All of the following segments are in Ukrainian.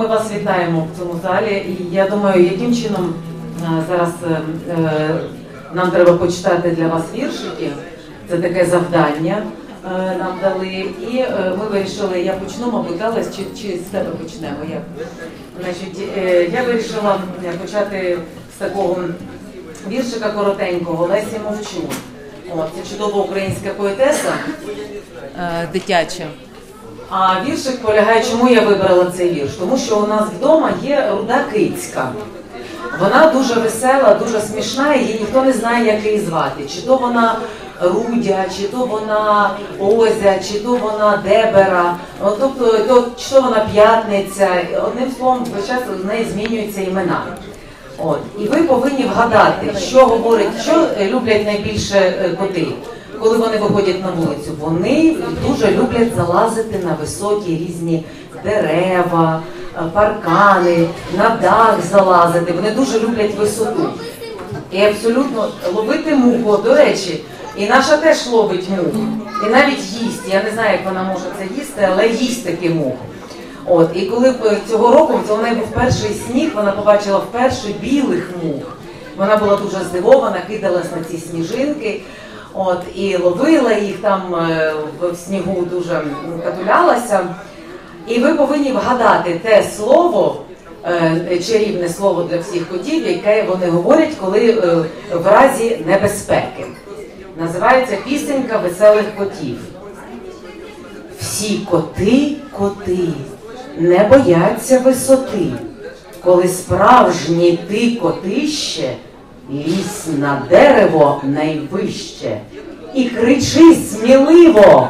ми вас вітаємо в цьому залі. І я думаю, яким чином е, зараз е, е, нам треба почитати для вас віршики. Це таке завдання нам дали. І ми вирішили, я почну, мабуть, Алес, чи, чи з тебе почнемо? Як? Значить, я вирішила почати з такого віршика коротенького Лесі Мовчун. О, це чудова українська поетеса дитяча. А віршик полягає, чому я вибрала цей вірш? Тому що у нас вдома є руда кицька. Вона дуже весела, дуже смішна, її ніхто не знає, як її звати. Чи то вона Рудя, чи то вона Озя, чи то вона Дебера, тобто то, чи то вона п'ятниця. Одним словом, весь час з неї змінюються імена. От. І ви повинні вгадати, що говорять, що люблять найбільше коти, коли вони виходять на вулицю. Вони дуже люблять залазити на високі різні дерева, е, паркани, на дах залазити. Вони дуже люблять висоту. І абсолютно ловити муху, до речі, і наша теж ловить муху. І навіть їсть. Я не знаю, як вона може це їсти, але їсть таки муху. От, і коли цього року це у неї був перший сніг, вона побачила вперше білих мух. Вона була дуже здивована, кидалась на ці сніжинки, от, і ловила їх там е, в снігу дуже катулялася. І ви повинні вгадати те слово, е, чарівне слово для всіх котів, яке вони говорять, коли е, в разі небезпеки. Називається пісенька веселих котів. Всі коти коти не бояться висоти. Коли справжній ти котище, лізь на дерево найвище і кричи сміливо.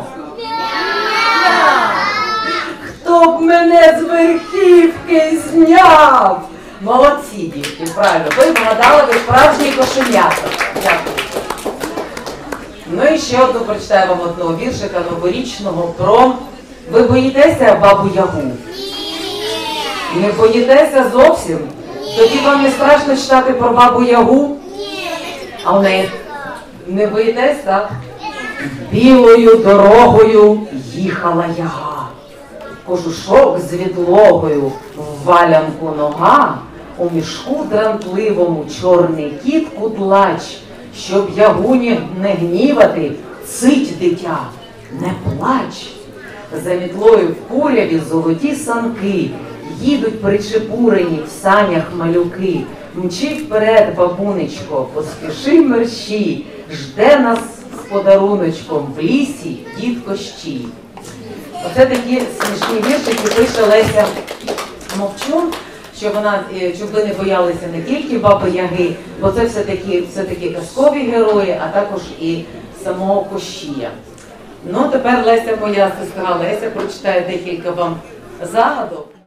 Хто б мене з верхівки зняв? Молодці, дітки, правильно. Ви вгадали, ви справжні кошенята. Дякую. Ну і ще одну прочитаю вам одного віршика новорічного про ви боїтеся бабу Ягу? Не боїтеся зовсім? Тоді вам не страшно читати про бабу Ягу? А в неї не боїтесь, так? Білою дорогою їхала яга. Кожушок з відлогою, в валянку нога, у мішку драмтливому чорний кіт кудлач, щоб ягуні не гнівати, цить дитя, не плач. За мітлою в куряві золоті санки, їдуть причепурені в санях малюки. Мчи вперед, бабунечко, поспіши мерщій, жде нас з подаруночком в лісі дід Кощій. Оце такі смішні віршики пише Леся Мовчун, що вона, е, ви боялися не тільки баби Яги, бо це все-таки все-таки казкові герої, а також і самого Кощія. Ну, тепер Леся, моя сестра Леся, прочитає декілька вам загадок.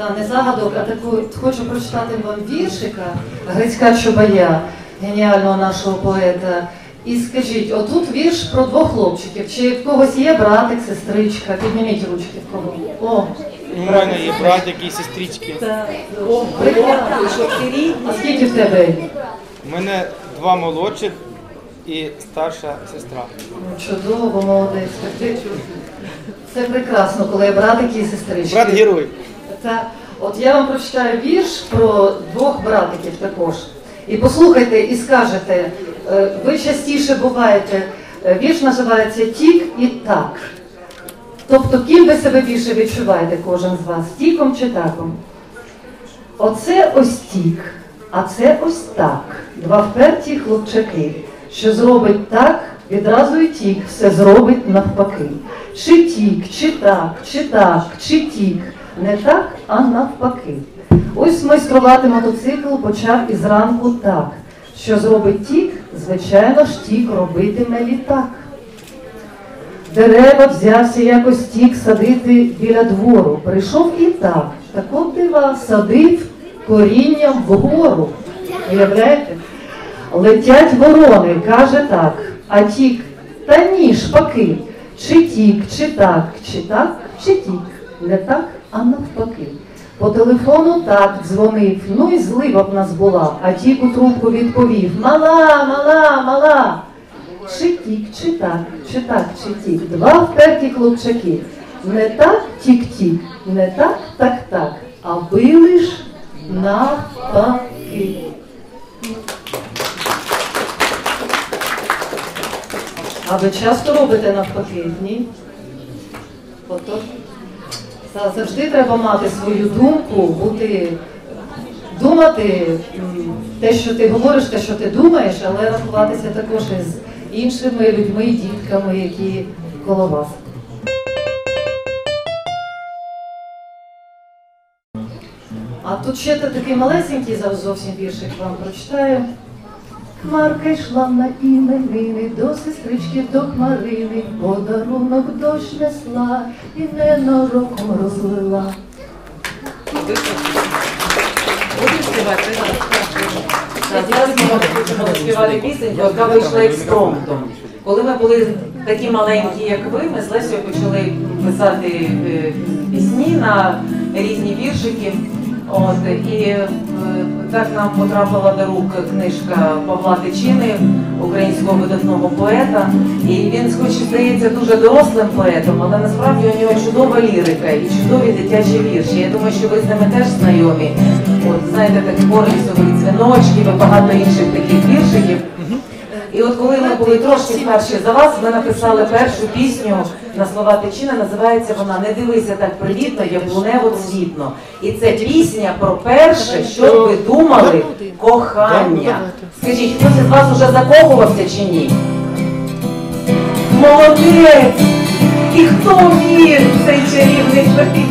Та не загадок, а таку хочу прочитати вам віршика Грицька Чубая, геніального нашого поета. І скажіть, отут вірш про двох хлопчиків. Чи в когось є братик, сестричка? Підніміть ручки в кого. О, У мене є братики і сестрички. О. А скільки в тебе? У мене два молодших і старша сестра. Ну, чудово, молодець. Це прекрасно, коли є братики і сестрички. Брат герой. Та, от я вам прочитаю вірш про двох братиків також. І послухайте і скажете, е, ви частіше буваєте, е, вірш називається Тік і так. Тобто, ким ви себе більше відчуваєте, кожен з вас, тіком чи таком? Оце ось тік, а це ось так. Два вперті хлопчаки, що зробить так, відразу і тік, все зробить навпаки. Чи тік, чи так, чи так, чи тік, не так, а навпаки. Ось майструвати мотоцикл почав із ранку так. Що зробить тік, звичайно ж тік робитиме літак. Дерева взявся якось тік садити біля двору. Прийшов і так, так от дива садив корінням вгору. Уявляєте? Летять ворони, каже так, а тік, та ні, шпаки. Чи тік, чи так, чи так, чи тік. Не так, а навпаки. По телефону так дзвонив, ну і злива б нас була, а тік у трубку відповів Мала, мала, мала. чи тік, чи так, чи так, чи тік. Два вперті хлопчаки. Не так тік-тік, не так, так, так, а били ж навпаки. А ви часто робите навпаки? Ні? Ото завжди треба мати свою думку, бути, думати те, що ти говориш, те, що ти думаєш, але рахуватися також із іншими людьми, дітками, які коло вас. А тут ще та- такий малесенький зовсім віршик вам прочитаю. Хмарка йшла на іменини до сестрички до Хмарини, подарунок дощ несла і ненароком розлила. Будеш співати? Зараз ми співати яка вийшла експромтом. Коли ми були такі маленькі, як ви, ми з Лесею почали писати е, пісні на різні віршики. От, і е, так нам потрапила до рук книжка Павла Тичини, українського видатного поета. І він, хоч і здається дуже дорослим поетом, але насправді у нього чудова лірика і чудові дитячі вірші. Я думаю, що ви з ними теж знайомі. От знаєте, так горлісові дзвіночки, і багато інших таких віршиків. І от коли ми були трошки старші за вас, ми написали першу пісню на слова Тичина. Називається вона Не дивися так привітно, яблунево цвітно. І це пісня про перше, що ви думали, кохання. Скажіть, хтось із вас уже закохувався чи ні? Молодець! І хто вміє в цей чарівний шарів?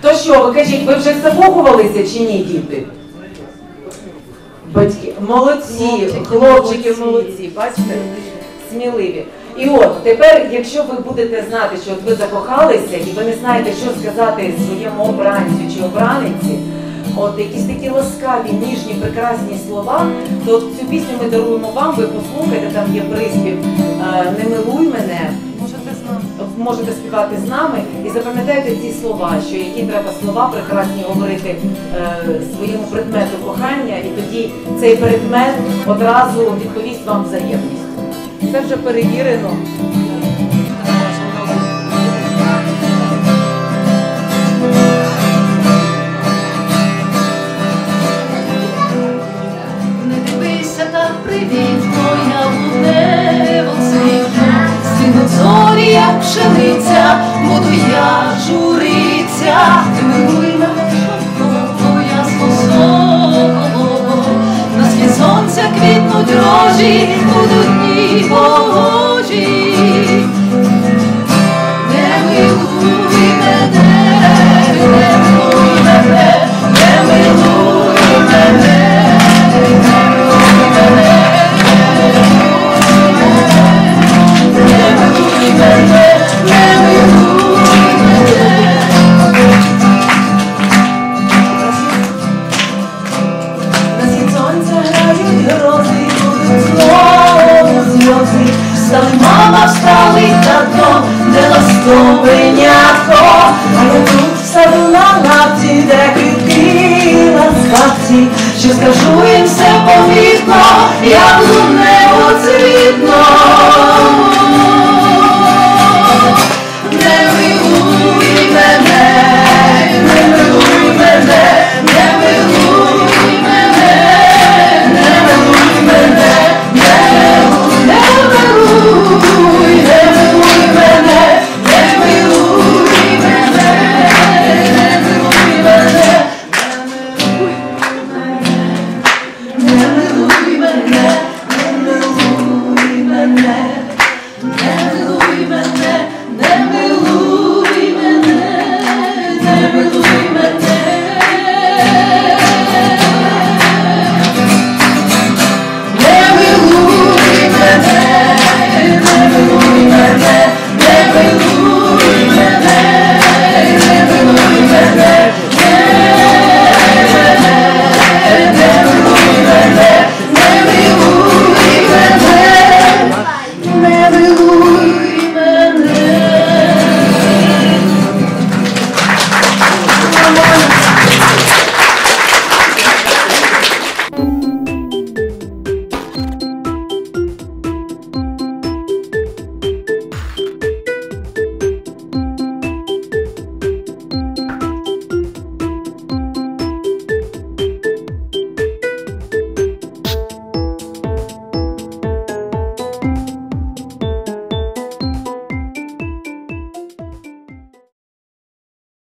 То що, ви кажіть, ви вже закохувалися чи ні, діти? Молодці, хлопчики молодці, бачите, сміливі. І от тепер, якщо ви будете знати, що от ви закохалися, і ви не знаєте, що сказати своєму обранцю чи обраниці, от якісь такі ласкаві, ніжні, прекрасні слова, то цю пісню ми даруємо вам. Ви послухайте, там є приспів е, Не милуй мене. Можете співати з нами. І запам'ятайте ці слова, що які треба слова прекрасні говорити е, своєму предмету кохання, і тоді цей предмет одразу відповість вам взаємність. Це вже перевірено